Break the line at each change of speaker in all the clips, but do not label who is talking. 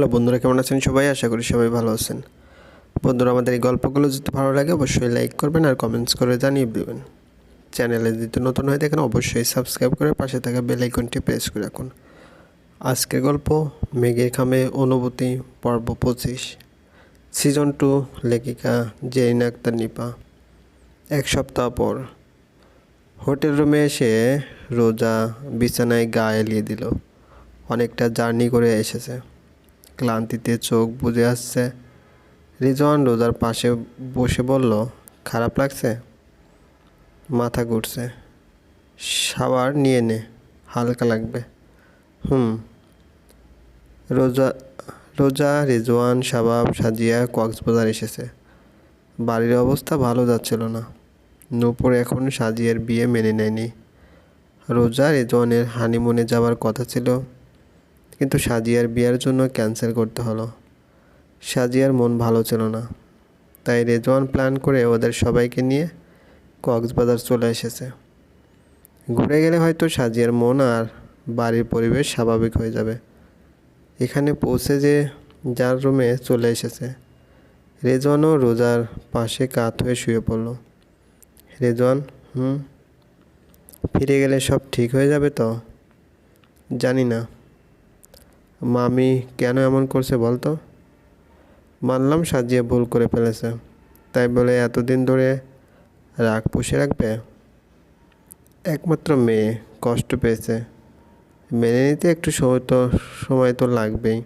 Hello বন্ধুরা, কেমন আছেন সবাই? আশা করি সবাই ভালো আছেন। বন্ধুরা, আমাদের এই গল্পগুলো যদি ভালো লাগে, অবশ্যই লাইক করবেন আর কমেন্টস করে জানিয়ে দেবেন। চ্যানেলে যদি নতুন হয়ে থাকেন, অবশ্যই সাবস্ক্রাইব করে পাশে থাকা বেল আইকনটি প্রেস করে রাখুন। আজকের গল্প, মেঘের খামে অনুভূতি, পর্ব পঁচিশ। সিজন টু লেখিকা জেরিনা আক্তার নিপা। এক সপ্তাহ পর, হোটেল রুমে এসে রোজা বিছানায় গা এলিয়ে দিল। অনেকটা জার্নি করে এসেছে। ক্লান্তিতে চোখ বুজে আসছে। রিজওয়ান রোজার পাশে বসে বলল, খারাপ লাগছে? মাথা ঘুরছে। সাবার নিয়ে নে, হালকা লাগবে। হুম। রোজা রোজা, রিজওয়ান, শাবাব, সাজিয়া, কক্সবাজার এসেছে। বাড়ির অবস্থা ভালো যাচ্ছিল না। নূপুর এখন সাজিয়ার বিয়ে মেনে নেয়নি। রোজা, রেজওয়ানের হানিমুনে যাওয়ার কথা ছিল। কিন্তু সাজিয়ার বিয়ের জন্য ক্যান্সেল করতে হলো। সাজিয়ার মন ভালো ছিল না। তাই রেজওয়ান প্ল্যান করে ওদের সবাইকে নিয়ে কক্সবাজার চলে এসেছে। ঘুরে গেলে হয়তো সাজিয়ার মন আর বাড়ির পরিবেশ স্বাভাবিক হয়ে যাবে। এখানে পৌঁছে যে যার রুমে চলে এসেছে। রেজওয়ানও রোজার পাশে কাত হয়ে শুয়ে পড়ল। রেজওয়ান, হুম, ফিরে গেলে সব ঠিক হয়ে যাবে তো? জানি না। মামি কেন এমন করছে বলতো? মানলাম সাজিয়ে ভুল করে ফেলেছে। তাই বলে এতদিন ধরে রাগ পুষে রাখবে? একমাত্র মেয়ে, কষ্ট পেয়েছে। মেনে নিতে একটু সময় তো সময় তো লাগবেই।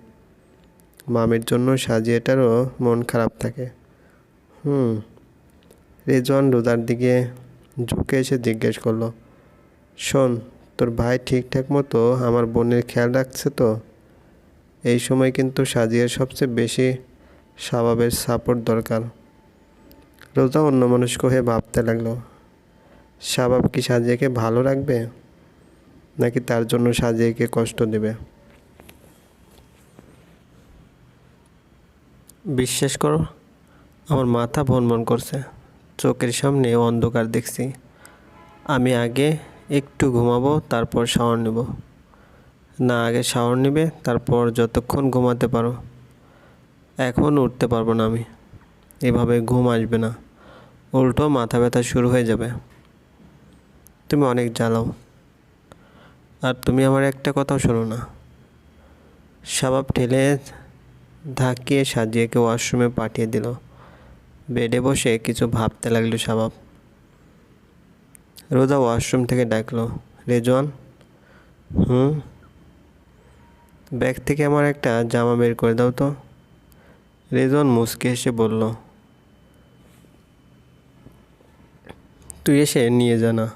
মামির জন্য সাজিয়েটারও মন খারাপ থাকে। হুম, রেজওয়ান রোদার দিকে ঝুঁকে এসে জিজ্ঞেস করল, শোন, তোর ভাই ঠিকঠাক মতো আমার বোনের খেয়াল রাখছে তো? এই সময় কিন্তু সাজিয়ার সবচেয়ে বেশি স্বভাবের সাপোর্ট দরকার। রোজা অন্য মনস্ক হয়ে ভাবতে লাগল, স্বভাব কি সাজিয়াকে ভালো রাখবে, নাকি তার জন্য সাজিয়াকে কষ্ট দেবে? বিশ্বাস করো, আমার মাথা ভনভন করছে, চোখের সামনে অন্ধকার দেখছি। আমি আগে একটু ঘুমাবো, তারপর শাওয়ার নেব। না, আগে শাওয়ার নেবে, তারপর যতক্ষণ ঘুমাতে পারো। এখন উঠতে পারব না আমি। এভাবে ঘুম আসবে না। উল্টো মাথা ব্যথা শুরু হয়ে যাবে। তুমি অনেক জ্বালাও। আর তুমি আমার একটা কথাও শোনো না। স্বভাব ঠেলে ধাকিয়ে সাজিয়েকে ওয়াশরুমে পাঠিয়ে দিল। বেডে বসে কিছু ভাবতে লাগল স্বভাব রোজা ওয়াশরুম থেকে ডাকলো। রেজওয়ান? হুম? ব্যাগ থেকে আমার একটা জামা বের করে দাও তো। রেজন মুসকে এসে বলল, তুই এসে নিয়ে যা না।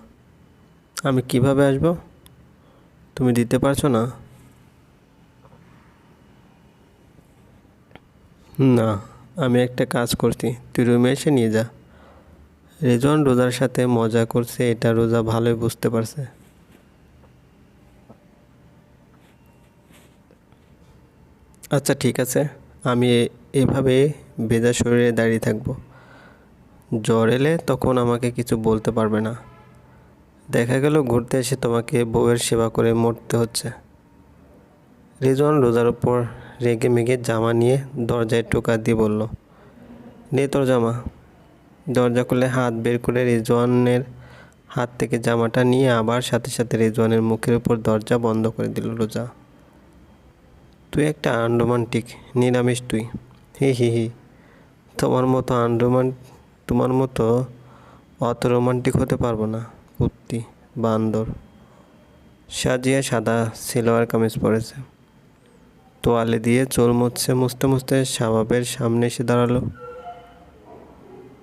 আমি কীভাবে আসব? তুমি দিতে পারছ না? না, আমি একটা কাজ করছি। তুই রুমে এসে নিয়ে যা। রেজন রোজার সাথে মজা করছে, এটা রোজা ভালোই বুঝতে পারছে। আচ্ছা ঠিক আছে। আমি এভাবে ভেজা শরীরে দাঁড়িয়ে থাকব। জ্বর এলে তখন আমাকে কিছু বলতে পারবে না। দেখা গেল ঘুরতে এসে তোমাকে বউয়ের সেবা করে মরতে হচ্ছে। রেজন রোজার ওপর রেগে মেগে জামা নিয়ে দরজায় টোকা দিয়ে বলল, নে তোর জামা। দরজা খুলে হাত বের করে রেজওয়ানের হাত থেকে জামাটা নিয়ে আবার সাথে সাথে রেজওয়ানের মুখের উপর দরজা বন্ধ করে দিল রোজা। তুই একটা আনরোমান্টিক, নিরামিষ তুই। হি হি হি। তোমার মতো আনরোমান তোমার মতো অত রোমান্টিক হতে পারব না, কুত্তি, বান্দর। সাজিয়ে সাদা সিলোয়ার কামিজ পরেছে। তোয়ালে দিয়ে চোল মুছছে, মুছতে মুছতে শাবাবের সামনে এসে দাঁড়াল।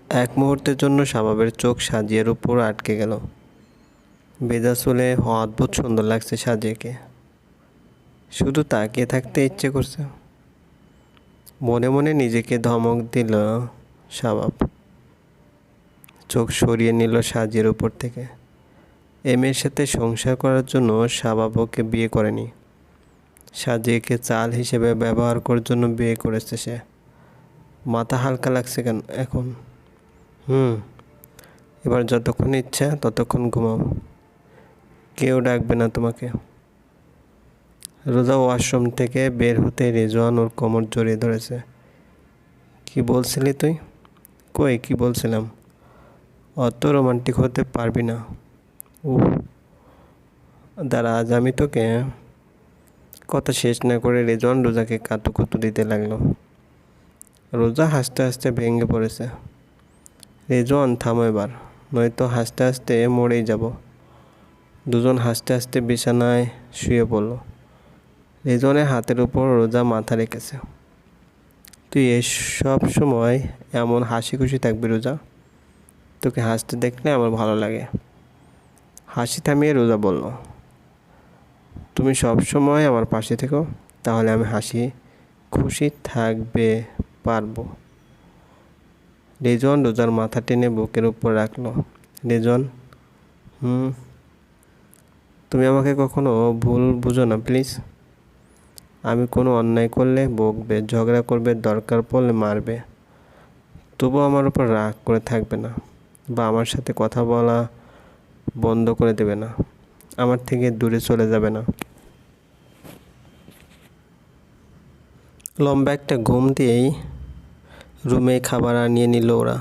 এক মুহূর্তের জন্য শাবাবের চোখ সাজিয়ের উপর আটকে গেল। ভেজা চুলে অদ্ভুত সুন্দর লাগছে সাজিয়েকে। শুধু তাকিয়ে থাকতে ইচ্ছে করছে। মনে মনে নিজেকে ধমক দিল শাবাব চোখ সরিয়ে নিল সাজিয়ের উপর থেকে। এ মেয়ের সাথে সংসার করার জন্য শাবাব ওকে বিয়ে করেনি। সাজিয়েকে চাল হিসেবে ব্যবহার করার জন্য বিয়ে করেছে সে। মাথা হালকা লাগছে কেন এখন? হুম, এবার যতক্ষণ ইচ্ছা ততক্ষণ ঘুমাও। কেউ ডাকবে না তোমাকে। রোজা ওয়াশরুম থেকে বের হতে রেজওয়ান ওর কোমর জড়িয়ে ধরেছে। কি বলছিলি তুই? কই, কি বলছিলাম? অত রোমান্টিক হতে পারবি না। ও দাঁড়া, আজ আমি তোকে কথা শেষ না করে রেজওয়ান রোজাকে কাতুকুতু দিতে লাগল। রোজা হাসতে হাসতে ভেঙে পড়েছে। রেজওয়ান, থামো এবার, নয়তো হাসতে হাসতে মরেই যাব। দুজন হাসতে হাসতে বিছানায় শুয়ে পড়ল। রেজওয়ানের হাতের উপর রোজা মাথা রেখেছে। তুই সব সময় এমন হাসি খুশি থাকবি রোজা? তোকে হাসতে দেখলে আমার ভালো লাগে। হাসি থামিয়ে রোজা বলল, তুমি সব সময় আমার পাশে থেকো, তাহলে আমি হাসি খুশি থাকবে, পারব। রেজন রোজার মাথা টেনে বুকের উপর রাখল, রেজন, হুম, তুমি আমাকে কখনো ভুল বুঝো না, প্লিজ। আমি কোনো অন্যায় করলে, বকবে, ঝগড়া করবে, দরকার পড়লে মারবে। তবু আমার উপর রাগ করে থাকবে না বা আমার সাথে কথা বলা বন্ধ করে দেবে না। আমার থেকে দূরে চলে যাবে না। লম্বা একটা ঘুম দিয়েই রুমে খাবার আনিয়ে নিল ওরা।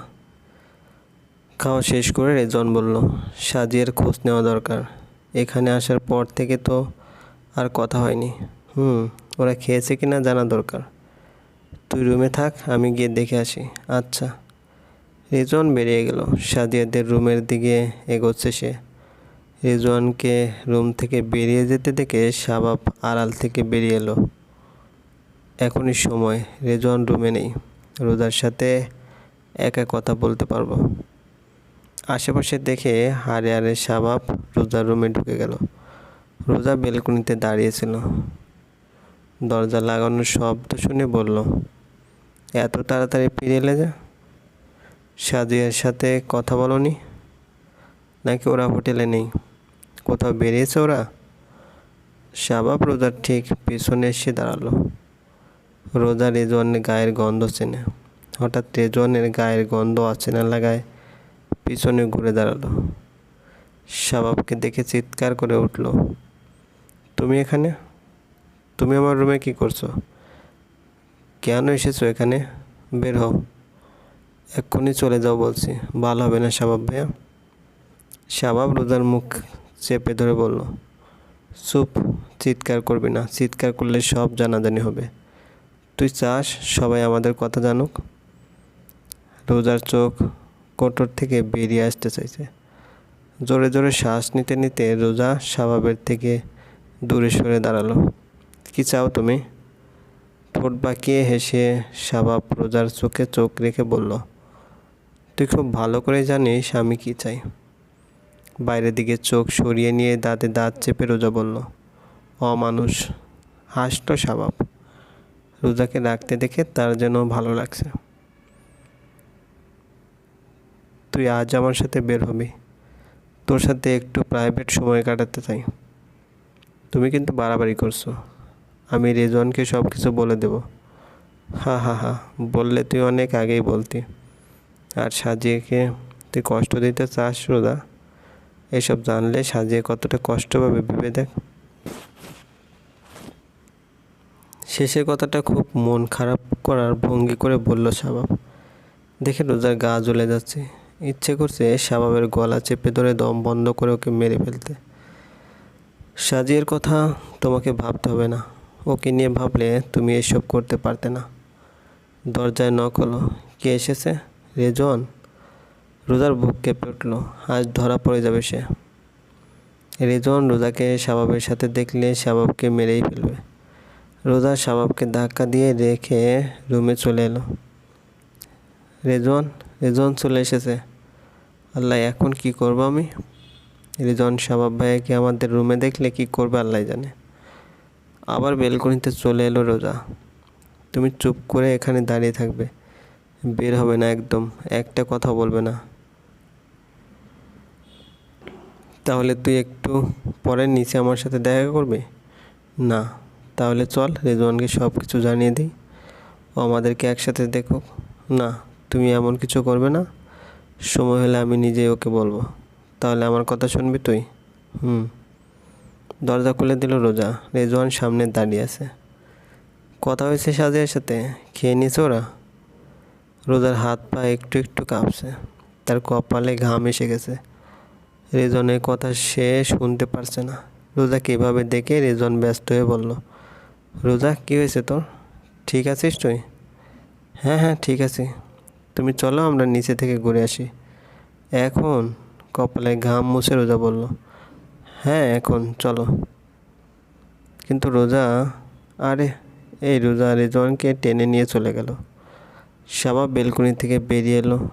খাওয়া শেষ করে রেজন বলল, সাজিয়ার খোঁজ নেওয়া দরকার। এখানে আসার পর থেকে তো আর কথা হয়নি। হুম ওরা খেয়েছে কি না জানা দরকার। তুই রুমে থাক, আমি গিয়ে দেখে আসি। আচ্ছা। রেজন বেরিয়ে গেল। সাদিয়াদের রুমের দিকে এগোচ্ছে সে। রেজওয়ানকে রুম থেকে বেরিয়ে যেতে দেখে শাবাব আড়াল থেকে বেরিয়ে এলো। এখনই সময়। রেজওয়ান রুমে নেই। রোজার সাথে একা কথা বলতে পারব। আশেপাশে দেখে হারে হারে শাবাব রোজার রুমে ঢুকে গেল। রোজা বেলকনিতে দাঁড়িয়েছিল দরজা লাগানোর শব্দ শুনে বলল, এত তাড়াতাড়ি ফিরে এলে যে? সাজিয়ার সাথে কথা বলনি? নাকি ওরা হোটেলে নেই? কোথাও বেরিয়েছে ওরা? শাবাব রোজার ঠিক পেছনে এসে দাঁড়াল। রোজা রেজওয়ানের গায়ের গন্ধ চেনে। হঠাৎ রেজওয়ানের গায়ের গন্ধ আছে না লাগায় পিছনে ঘুরে দাঁড়াল। শাবাবকে দেখে চিৎকার করে উঠল, তুমি এখানে? তুমি আমার রুমে কি করছ? কেন এসেছ এখানে? বের হও। এক্ষুনি চলে যাও বলছি। ভালো হবে না শাবাব ভাইয়া। শাবাব রোজার মুখ চেপে ধরে বলল, চুপ, চিৎকার করবি না। চিৎকার করলে সব জানাজানি হবে। তুই চাস সবাই আমাদের কথা জানুক? রোজার চোখ কোটর থেকে বেরিয়ে আসতে চাইছে। জোরে জোরে শ্বাস নিতে নিতে রোজা স্বভাবের থেকে দূরে সরে দাঁড়াল। কি চাও তুমি? ঠোঁট বাঁকিয়ে হেসে স্বভাব রোজার চোখে চোখ রেখে বলল, তুই খুব ভালো করে জানিস আমি কি চাই। বাইরের দিকে চোখ সরিয়ে নিয়ে দাঁতে দাঁত চেপে রোজা বলল, অমানুষ হাসত স্বভাব রোজাকে ডাকতে দেখে তার যেন ভালো লাগছে। তুই আজ আমার সাথে বের হবি। তোর সাথে একটু প্রাইভেট সময় কাটাতে চাই। তুমি কিন্তু বাড়াবাড়ি করছ। আমি রেজওয়ানকে সব কিছু বলে দেব। হা হা হা, বললে তুই অনেক আগেই বলতি। আর সাজিয়েকে তুই কষ্ট দিতে চাস রোদা এসব জানলে সাজিয়ে কতটা কষ্ট পাবে ভেবে দেখ। শেষের কথাটা খুব মন খারাপ করার ভঙ্গি করে বলল শাবাব, দেখে রোজার গা জ্বলে যাচ্ছে। ইচ্ছে করছে শাবাবের গলা চেপে ধরে দম বন্ধ করে ওকে মেরে ফেলতে। সাজিয়ের কথা তোমাকে ভাবতে হবে না। ওকে নিয়ে ভাবলে তুমি এসব করতে পারতে না। দরজায় নক হলো। কে এসেছে? রেজন? রোজার বুক কেঁপে উঠল। আজ ধরা পড়ে যাবে সে। রেজন রোজাকে শাবাবের সাথে দেখলে শাবাবকে মেরেই ফেলবে। রোজা শাবাবকে ধাক্কা দিয়ে রেখে রুমে চলে এলো। রেজন? রেজন চলে এসেছে। আল্লাহ, এখন কি করব আমি? রেজন, শাবাব ভাইয়াকে আমাদের রুমে দেখলে কি করবে? আল্লাহ জানে। আবার বেলকনিতে চলে এলো রোজা। তুমি চুপ করে এখানে দাঁড়িয়ে থাকবে। বের হবে না একদম, একটা কথা বলবে না। তাহলে তুই একটু পরে নিচে আমার সাথে দেখা করবে? না, তাহলে চল রেজওয়ানকে সব কিছু জানিয়ে দিই। ও আমাদেরকে একসাথে দেখুক। না, তুমি এমন কিছু করবে না। সময় হলে আমি নিজেই ওকে বলব। তাহলে আমার কথা শুনবি তুই? হুম। দরজা খুলে দিল রোজা। রেজওয়ান সামনে দাঁড়িয়ে আছে। কথা হয়েছে সাজিয়ার সাথে। খেয়ে নিয়েছে ওরা? রোজার হাত পা একটু একটু কাঁপছে। তার কপালে ঘাম এসে গেছে। রেজনের কথা সে শুনতে পারছে না। রোজাকে এভাবে দেখে রেজন ব্যস্ত হয়ে বলল, রোজা, কী হয়েছে তোর? ঠিক আছিস তুই? হ্যাঁ হ্যাঁ ঠিক আছে। তুমি চলো, আমরা নিচে থেকে ঘুরে আসি। এখন? কপালে ঘাম মুছে রোজা বলল হ্যাঁ এখন চলো। কিন্তু রোজা, আরে, এই রোজা রেজওয়ানকে টেনে নিয়ে চলে গেল। সাবা বেলকনি থেকে বেরিয়ে এলো।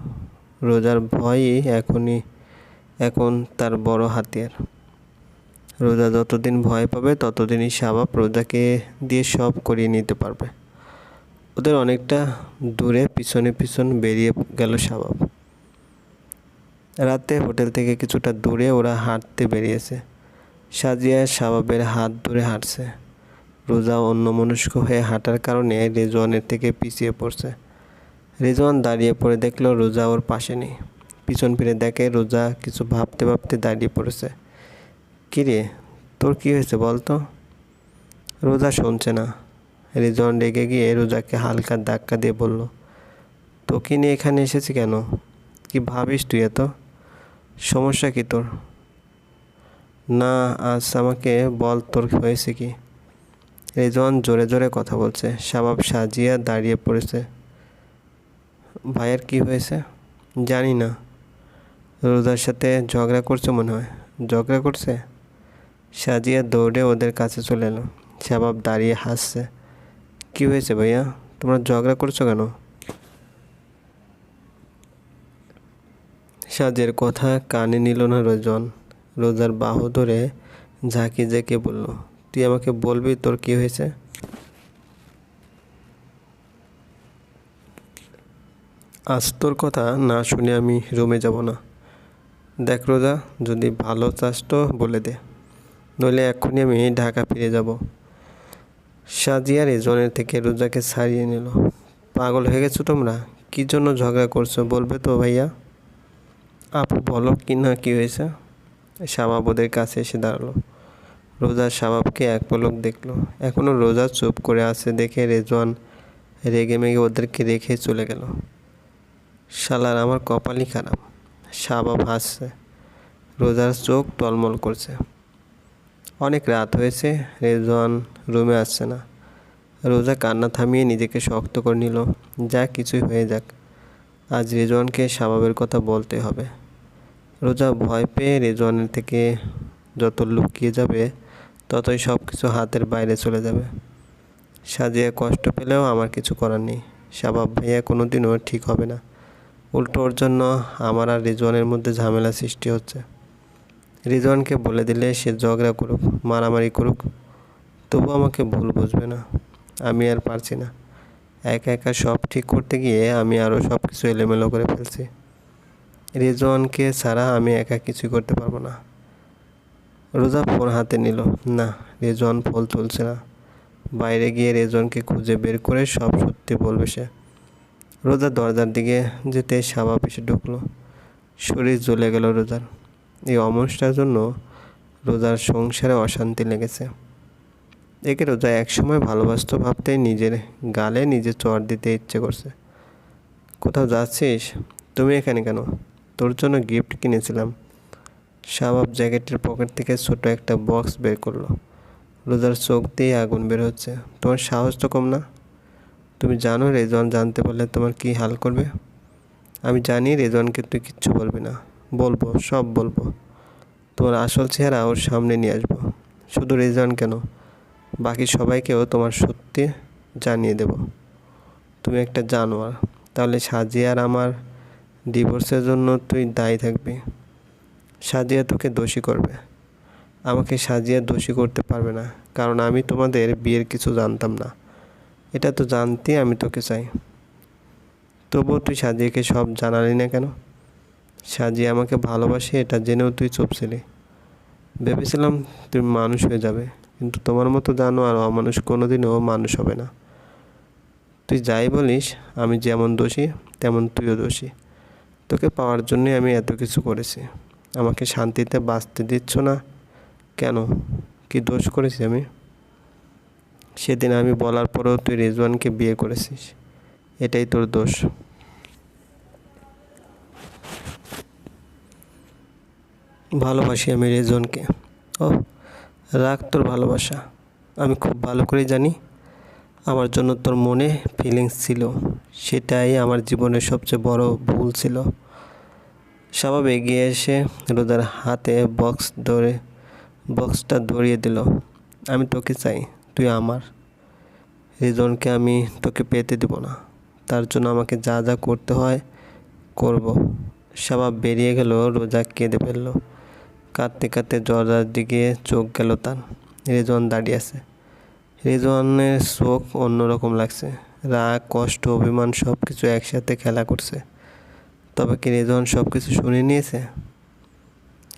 রোজার ভয়ই এখনই, এখন তার বড় হাতিয়ার। রোজা যতদিন ভয় পাবে, ততদিনই সাবাব রোজাকে দিয়ে সব করিয়ে নিতে পারবে। ওদের অনেকটা দূরে পিছনে পিছন বেরিয়ে গেল সাবাব রাতে হোটেল থেকে কিছুটা দূরে ওরা হাঁটতে বেরিয়েছে। সাজিয়া সাবাবের হাত ধরে হাঁটছে। রোজা অন্যমনস্ক হয়ে হাঁটার কারণে রেজওয়ানের থেকে পিছিয়ে পড়ছে। রেজওয়ান দাঁড়িয়ে পড়ে দেখল রোজা ওর পাশে নেই। পিছন ফিরে দেখে রোজা কিছু ভাবতে ভাবতে দাঁড়িয়ে পড়েছে। কিরে, তোর কি হয়েছে বল তো? রোজা শুনছে না। রেজওয়ান রেগে গিয়ে রোজাকে হালকা ধাক্কা দিয়ে বলল, তোকে নিয়ে এখানে এসেছি কেন? কি ভাবিস তুই এত? সমস্যা কি তোর? না, আজ আমাকে বল তোর হয়েছে কি? রেজওয়ান জোরে জোরে কথা বলছে। শাবাব সাজিয়া দাঁড়িয়ে পড়েছে। ভাইয়ের কি হয়েছে? জানি না। রোজার সাথে ঝগড়া করছে মনে হয়। ঝগড়া করছে? সাজিয়া দৌড়ে ওদের কাছে চলে এলো। শাবাব দাঁড়িয়ে হাসছে। কি হয়েছে ভাইয়া? তোমরা ঝগড়া করছ কেন? সাজের কথা কানে নিল না রোজন রোজার বাহু ধরে ঝাঁকি ঝেঁকে বলল, তুই আমাকে বলবি তোর কি হয়েছে? আজ তোর কথা না শুনে আমি রুমে যাব না। দেখ রোজা, যদি ভালো চাস তো বলে দে। নইলে এক্ষুনি আমি ঢাকা ফিরে যাব। সাজিয়া রেজনের থেকে রোজাকে ছাড়িয়ে নিল। পাগল হয়ে গেছো তোমরা? কী জন্য ঝগড়া করছ বলবে তো ভাইয়া? আপু বলো কি না কী হয়েছে? শাবাব ওদের কাছে এসে দাঁড়াল। রোজা শাবাবকে এক পলক দেখল। এখনও রোজা চুপ করে আছে দেখে রেজওয়ান রেগে মেগে ওদেরকে রেখে চলে গেল। শালার আমার কপালই খারাপ। শাবাব হাসছে। রোজার চোখ টলমল করছে। অনেক রাত হয়েছে, রেজওয়ান রুমে আসছে না। রোজা কান্না থামিয়ে নিজেকে শক্ত করে নিল। যা কিছুই হয়ে যাক, আজ রেজওয়ানকে শাবাবের কথা বলতে হবে। রোজা ভয় পেয়ে রেজওয়ানের থেকে যত লুকিয়ে যাবে, ততই সব কিছু হাতের বাইরে চলে যাবে। সাজিয়ে কষ্ট পেলেও আমার কিছু করার নেই। শাবাব ভাইয়া কোনো দিনও ঠিক হবে না। উল্টো ওর জন্য আমার আর রিজওয়ানের মধ্যে ঝামেলা সৃষ্টি হচ্ছে। রিজওয়ানকে বলে দিলে সে ঝগড়া করুক, মারামারি করুক, তবু আমাকে ভুল বুঝবে না। আমি আর পারছি না। একা একা সব ঠিক করতে গিয়ে আমি আরও সব কিছু এলোমেলো করে ফেলছি। রেজওয়ানকে ছাড়া আমি একা কিছুই করতে পারব না। রোজা ফোন হাতে নিল। না, রেজওয়ান ফোন তুলছে না। বাইরে গিয়ে রেজওয়ানকে খুঁজে বের করে সব সত্যি বলবে সে। রোজা দরজার দিকে যেতে সাবা এসে ঢুকলো। শরীর জ্বলে গেল রোজার। এই অমনটার জন্য রোজার সংসারে অশান্তি লেগেছে। একে রোজা একসময় ভালোবাসত ভাবতেই নিজের গালে নিজে চর দিতে ইচ্ছে করছে। কোথাও যাচ্ছিস? তুমি এখানে কেন? তোর জন্য গিফট কিনেছিলাম। শাবাব জ্যাকেটের পকেট থেকে ছোট একটা বক্স বের করল। রোজার চোখ দিয়ে আগুন বের হচ্ছে। তোমার সাহস তো কম না? তুমি জানো রেজওয়ান জানতে পারলে তোমার কি হাল করবে? আমি জানি রেজওয়ানকে তুই কিচ্ছু বলবি না। বলব, সব বলব। তোমার আসল চেহারা ওর সামনে নিয়ে আসব। শুধু রেজন কেন? বাকি সবাইকেও তোমার সত্যি জানিয়ে দেব। তুমি একটা জানোয়ার। তাহলে সাজিয়ে আর আমার ডিভোর্সের জন্য তুই দায়ী থাকবি। সাজিয়া তোকে দোষী করবে। আমাকে সাজিয়া দোষী করতে পারবে না, কারণ আমি তোমাদের বিয়ের কিছু জানতাম না। এটা তো জানতে আমি তোকে চাই। তবুও তুই সাজিয়াকে সব জানালি না কেন? সাজিয়া আমাকে ভালোবাসে, এটা জেনেও তুই চুপ ছিলি। ভেবেছিলাম তুই মানুষ হয়ে যাবে, কিন্তু তোমার মতো জানো আর অমানুষ কোনোদিনও মানুষ হবে না। তুই যাই বলিস, আমি যেমন দোষী, তেমন তুইও দোষী। তোকে পাওয়ার জন্যে আমি এত কিছু করেছি। আমাকে শান্তিতে বাঁচতে দিচ্ছ না? কেন? কি দোষ করেছি আমি? সেদিন আমি বলার পরেও তুই রেজওয়ানকে বিয়ে করেছিস। এটাই তোর দোষ। ভালোবাসি আমি রেজওয়ানকে। ও রাখ তোর ভালোবাসা। আমি খুব ভালো করে জানি আমার জন্য তোর মনে ফিলিংস ছিল। সেটাই আমার জীবনের সবচেয়ে বড় ভুল ছিল। স্বভাব এগিয়ে এসে রোজার হাতে বক্স ধরে বক্সটা ধরিয়ে দিল। আমি তোকে চাই, তুই আমার। রিজনকে আমি তোকে পেতে দেব না। তার জন্য আমাকে যা যা করতে হয়, করব। স্বভাব বেরিয়ে গেল, রোজা কেঁদে ফেলল। কাঁদতে কাঁদতে দরজার দিকে চোখ গেল তার। রেজন দাঁড়িয়ে আছে। রেজওয়ানের চোখ অন্যরকম লাগছে। রাগ, কষ্ট, অভিমান সব কিছু একসাথে খেলা করছে। তবে কি রেজন সব কিছু শুনে নিয়েছে?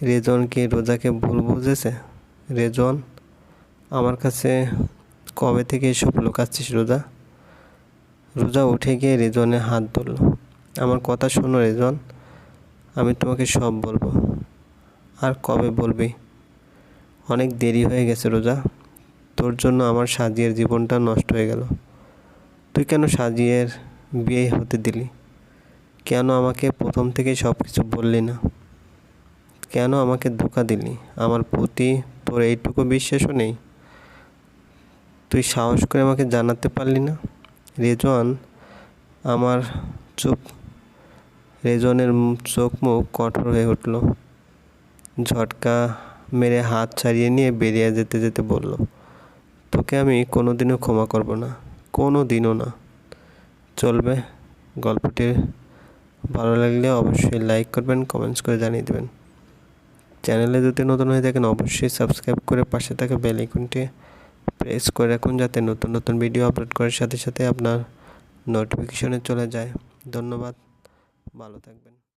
রেজন কি রোজাকে ভুল বুঝেছে? রেজন, আমার কাছে কবে থেকে এসব লুকাচ্ছিস রোজা? রোজা উঠে গিয়ে রেজনে হাত ধরল। আমার কথা শোনো রেজন, আমি তোমাকে সব বলব। আর কবে বলবি? অনেক দেরি হয়ে গেছে রোজা। তোর জন্য আমার সাজিয়ের জীবনটা নষ্ট হয়ে গেল। তুই কেন সাজিয়ের বিয়ে হতে দিলি? কেন আমাকে প্রথম থেকে সব কিছু বললি না? কেন আমাকে ধোকা দিলি? আমার প্রতি তোর এইটুকু বিশ্বাসও নেই। তুই সাহস করে আমাকে জানাতে পারলি না? রেজওয়ান, আমার চুপ রেজনের চোখ মুখ কঠোর হয়ে উঠল। ঝটকা মেরে হাত ছাড়িয়ে নিয়ে বেরিয়ে যেতে যেতে বলল তোকে আমি কোনো দিনও ক্ষমা করব না কোনো দিনও না। চলবে গল্পটি। ভালো লাগলে অবশ্যই লাইক করবেন কমেন্টস করে জানিয়ে দেবেন। চ্যানেলে যদি নতুন হয়ে থাকেন, অবশ্যই সাবস্ক্রাইব করে পাশে থাকা বেল আইকনটি প্রেস করে রাখুন, যাতে নতুন নতুন ভিডিও আপলোড করার সাথে সাথে আপনার নোটিফিকেশনে চলে যায়। ধন্যবাদ, ভালো থাকবেন।